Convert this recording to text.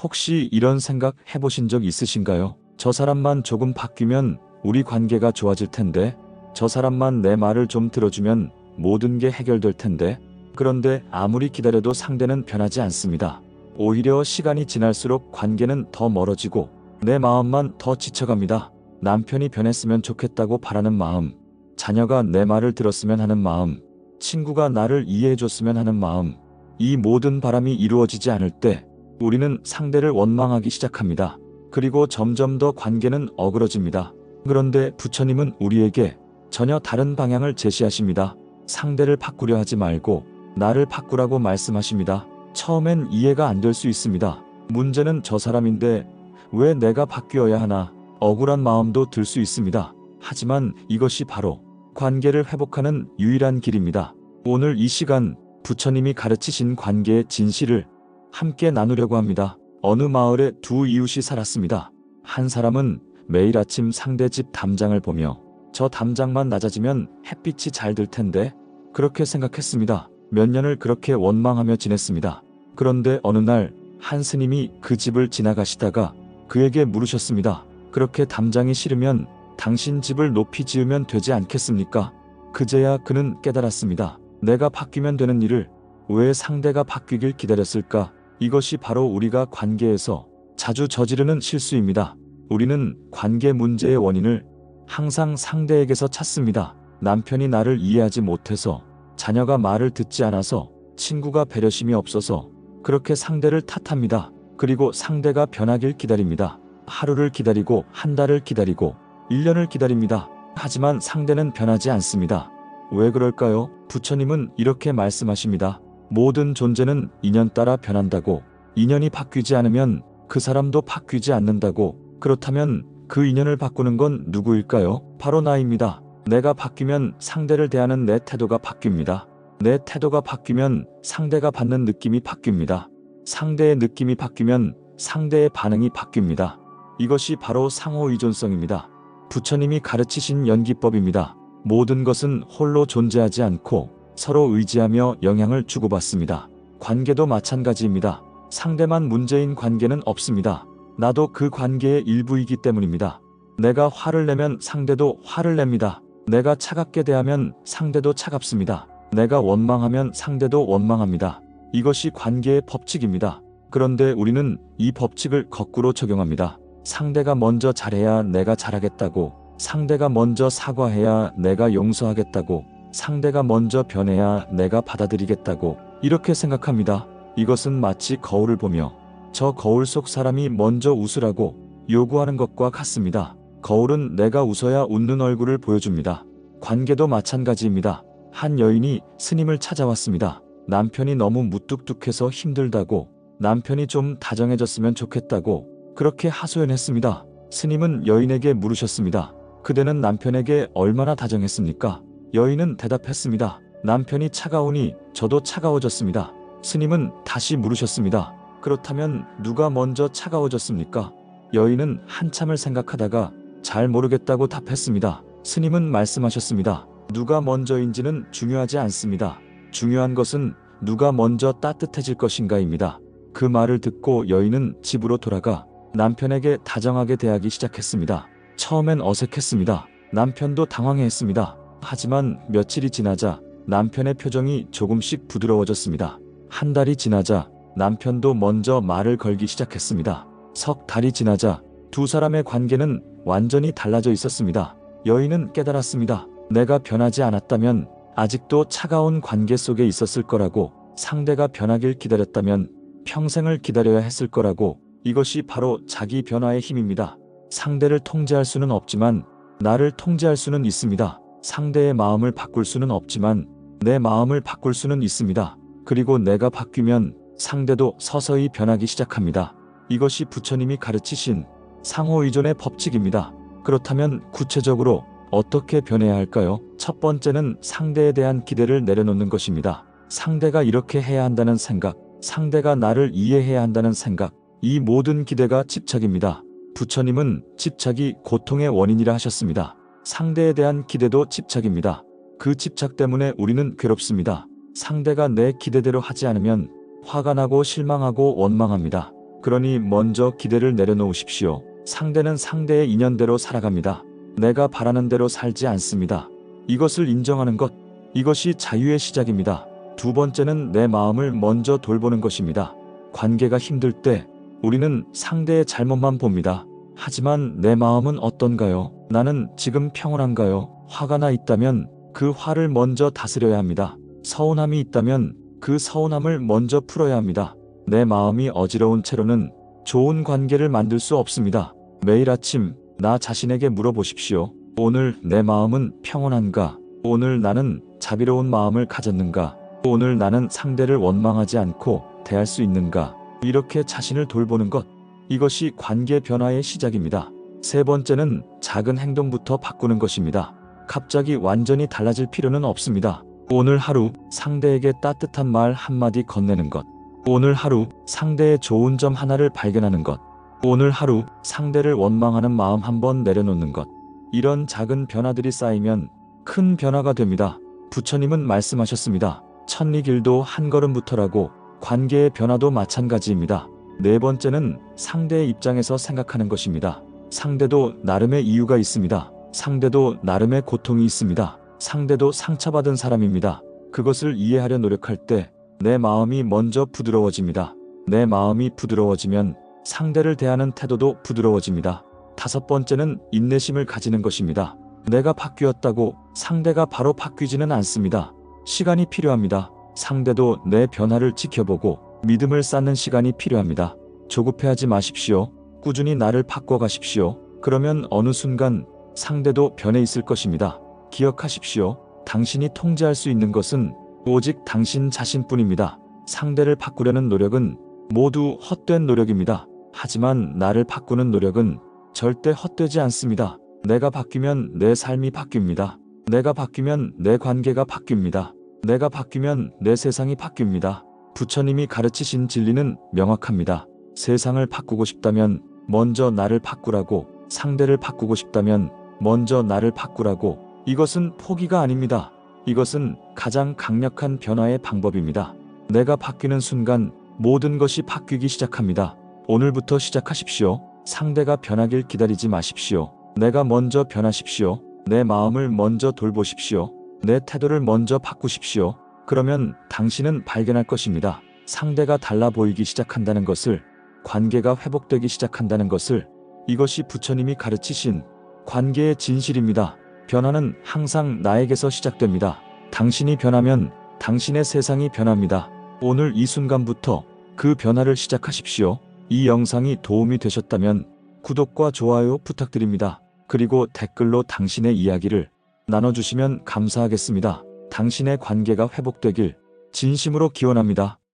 혹시 이런 생각 해보신 적 있으신가요? 저 사람만 조금 바뀌면 우리 관계가 좋아질 텐데, 저 사람만 내 말을 좀 들어주면 모든 게 해결될 텐데, 그런데 아무리 기다려도 상대는 변하지 않습니다. 오히려 시간이 지날수록 관계는 더 멀어지고 내 마음만 더 지쳐갑니다. 남편이 변했으면 좋겠다고 바라는 마음, 자녀가 내 말을 들었으면 하는 마음, 친구가 나를 이해해줬으면 하는 마음, 이 모든 바람이 이루어지지 않을 때 우리는 상대를 원망하기 시작합니다. 그리고 점점 더 관계는 어그러집니다. 그런데 부처님은 우리에게 전혀 다른 방향을 제시하십니다. 상대를 바꾸려 하지 말고 나를 바꾸라고 말씀하십니다. 처음엔 이해가 안 될 수 있습니다. 문제는 저 사람인데 왜 내가 바뀌어야 하나 억울한 마음도 들 수 있습니다. 하지만 이것이 바로 관계를 회복하는 유일한 길입니다. 오늘 이 시간 부처님이 가르치신 관계의 진실을 함께 나누려고 합니다. 어느 마을에 두 이웃이 살았습니다. 한 사람은 매일 아침 상대 집 담장을 보며 저 담장만 낮아지면 햇빛이 잘 들 텐데 그렇게 생각했습니다. 몇 년을 그렇게 원망하며 지냈습니다. 그런데 어느 날 한 스님이 그 집을 지나가시다가 그에게 물으셨습니다. 그렇게 담장이 싫으면 당신 집을 높이 지으면 되지 않겠습니까? 그제야 그는 깨달았습니다. 내가 바뀌면 되는 일을 왜 상대가 바뀌길 기다렸을까? 이것이 바로 우리가 관계에서 자주 저지르는 실수입니다. 우리는 관계 문제의 원인을 항상 상대에게서 찾습니다. 남편이 나를 이해하지 못해서, 자녀가 말을 듣지 않아서, 친구가 배려심이 없어서, 그렇게 상대를 탓합니다. 그리고 상대가 변하길 기다립니다. 하루를 기다리고, 한 달을 기다리고, 1년을 기다립니다. 하지만 상대는 변하지 않습니다. 왜 그럴까요? 부처님은 이렇게 말씀하십니다. 모든 존재는 인연 따라 변한다고, 인연이 바뀌지 않으면 그 사람도 바뀌지 않는다고, 그렇다면 그 인연을 바꾸는 건 누구일까요? 바로 나입니다. 내가 바뀌면 상대를 대하는 내 태도가 바뀝니다. 내 태도가 바뀌면 상대가 받는 느낌이 바뀝니다. 상대의 느낌이 바뀌면 상대의 반응이 바뀝니다. 이것이 바로 상호 의존성입니다. 부처님이 가르치신 연기법입니다. 모든 것은 홀로 존재하지 않고 서로 의지하며 영향을 주고받습니다. 관계도 마찬가지입니다. 상대만 문제인 관계는 없습니다. 나도 그 관계의 일부이기 때문입니다. 내가 화를 내면 상대도 화를 냅니다. 내가 차갑게 대하면 상대도 차갑습니다. 내가 원망하면 상대도 원망합니다. 이것이 관계의 법칙입니다. 그런데 우리는 이 법칙을 거꾸로 적용합니다. 상대가 먼저 잘해야 내가 잘하겠다고, 상대가 먼저 사과해야 내가 용서하겠다고, 상대가 먼저 변해야 내가 받아들이겠다고, 이렇게 생각합니다. 이것은 마치 거울을 보며 저 거울 속 사람이 먼저 웃으라고 요구하는 것과 같습니다. 거울은 내가 웃어야 웃는 얼굴을 보여줍니다. 관계도 마찬가지입니다. 한 여인이 스님을 찾아왔습니다. 남편이 너무 무뚝뚝해서 힘들다고, 남편이 좀 다정해졌으면 좋겠다고, 그렇게 하소연했습니다. 스님은 여인에게 물으셨습니다. 그대는 남편에게 얼마나 다정했습니까? 여인은 대답했습니다. 남편이 차가우니 저도 차가워졌습니다. 스님은 다시 물으셨습니다. 그렇다면 누가 먼저 차가워졌습니까? 여인은 한참을 생각하다가 잘 모르겠다고 답했습니다. 스님은 말씀하셨습니다. 누가 먼저인지는 중요하지 않습니다. 중요한 것은 누가 먼저 따뜻해질 것인가입니다. 그 말을 듣고 여인은 집으로 돌아가 남편에게 다정하게 대하기 시작했습니다. 처음엔 어색했습니다. 남편도 당황해했습니다. 하지만 며칠이 지나자 남편의 표정이 조금씩 부드러워졌습니다. 한 달이 지나자 남편도 먼저 말을 걸기 시작했습니다. 석 달이 지나자 두 사람의 관계는 완전히 달라져 있었습니다. 여인은 깨달았습니다. 내가 변하지 않았다면 아직도 차가운 관계 속에 있었을 거라고 상대가 변하길 기다렸다면 평생을 기다려야 했을 거라고 이것이 바로 자기 변화의 힘입니다. 상대를 통제할 수는 없지만 나를 통제할 수는 있습니다. 상대의 마음을 바꿀 수는 없지만 내 마음을 바꿀 수는 있습니다. 그리고 내가 바뀌면 상대도 서서히 변하기 시작합니다. 이것이 부처님이 가르치신 상호 의존의 법칙입니다. 그렇다면 구체적으로 어떻게 변해야 할까요? 첫 번째는 상대에 대한 기대를 내려놓는 것입니다. 상대가 이렇게 해야 한다는 생각, 상대가 나를 이해해야 한다는 생각, 이 모든 기대가 집착입니다. 부처님은 집착이 고통의 원인이라 하셨습니다. 상대에 대한 기대도 집착입니다. 그 집착 때문에 우리는 괴롭습니다. 상대가 내 기대대로 하지 않으면 화가 나고 실망하고 원망합니다. 그러니 먼저 기대를 내려놓으십시오. 상대는 상대의 인연대로 살아갑니다. 내가 바라는 대로 살지 않습니다. 이것을 인정하는 것, 이것이 자유의 시작입니다. 두 번째는 내 마음을 먼저 돌보는 것입니다. 관계가 힘들 때 우리는 상대의 잘못만 봅니다. 하지만 내 마음은 어떤가요? 나는 지금 평온한가요? 화가 나 있다면 그 화를 먼저 다스려야 합니다. 서운함이 있다면 그 서운함을 먼저 풀어야 합니다. 내 마음이 어지러운 채로는 좋은 관계를 만들 수 없습니다. 매일 아침 나 자신에게 물어보십시오. 오늘 내 마음은 평온한가? 오늘 나는 자비로운 마음을 가졌는가? 오늘 나는 상대를 원망하지 않고 대할 수 있는가? 이렇게 자신을 돌보는 것. 이것이 관계 변화의 시작입니다. 세 번째는 작은 행동부터 바꾸는 것입니다. 갑자기 완전히 달라질 필요는 없습니다. 오늘 하루 상대에게 따뜻한 말 한마디 건네는 것. 오늘 하루 상대의 좋은 점 하나를 발견하는 것. 오늘 하루 상대를 원망하는 마음 한번 내려놓는 것. 이런 작은 변화들이 쌓이면 큰 변화가 됩니다. 부처님은 말씀하셨습니다. 천리길도 한 걸음부터라고 관계의 변화도 마찬가지입니다. 네 번째는 상대의 입장에서 생각하는 것입니다. 상대도 나름의 이유가 있습니다. 상대도 나름의 고통이 있습니다. 상대도 상처받은 사람입니다. 그것을 이해하려 노력할 때 내 마음이 먼저 부드러워집니다. 내 마음이 부드러워지면 상대를 대하는 태도도 부드러워집니다. 다섯 번째는 인내심을 가지는 것입니다. 내가 바뀌었다고 상대가 바로 바뀌지는 않습니다. 시간이 필요합니다. 상대도 내 변화를 지켜보고 믿음을 쌓는 시간이 필요합니다. 조급해하지 마십시오. 꾸준히 나를 바꿔가십시오. 그러면 어느 순간 상대도 변해 있을 것입니다. 기억하십시오. 당신이 통제할 수 있는 것은 오직 당신 자신뿐입니다. 상대를 바꾸려는 노력은 모두 헛된 노력입니다. 하지만 나를 바꾸는 노력은 절대 헛되지 않습니다. 내가 바뀌면 내 삶이 바뀝니다. 내가 바뀌면 내 관계가 바뀝니다. 내가 바뀌면 내 세상이 바뀝니다. 부처님이 가르치신 진리는 명확합니다. 세상을 바꾸고 싶다면 먼저 나를 바꾸라고, 상대를 바꾸고 싶다면 먼저 나를 바꾸라고, 이것은 포기가 아닙니다. 이것은 가장 강력한 변화의 방법입니다. 내가 바뀌는 순간 모든 것이 바뀌기 시작합니다. 오늘부터 시작하십시오. 상대가 변하길 기다리지 마십시오. 내가 먼저 변하십시오. 내 마음을 먼저 돌보십시오. 내 태도를 먼저 바꾸십시오. 그러면 당신은 발견할 것입니다. 상대가 달라 보이기 시작한다는 것을, 관계가 회복되기 시작한다는 것을, 이것이 부처님이 가르치신 관계의 진실입니다. 변화는 항상 나에게서 시작됩니다. 당신이 변하면 당신의 세상이 변합니다. 오늘 이 순간부터 그 변화를 시작하십시오. 이 영상이 도움이 되셨다면 구독과 좋아요 부탁드립니다. 그리고 댓글로 당신의 이야기를 나눠주시면 감사하겠습니다. 당신의 관계가 회복되길 진심으로 기원합니다.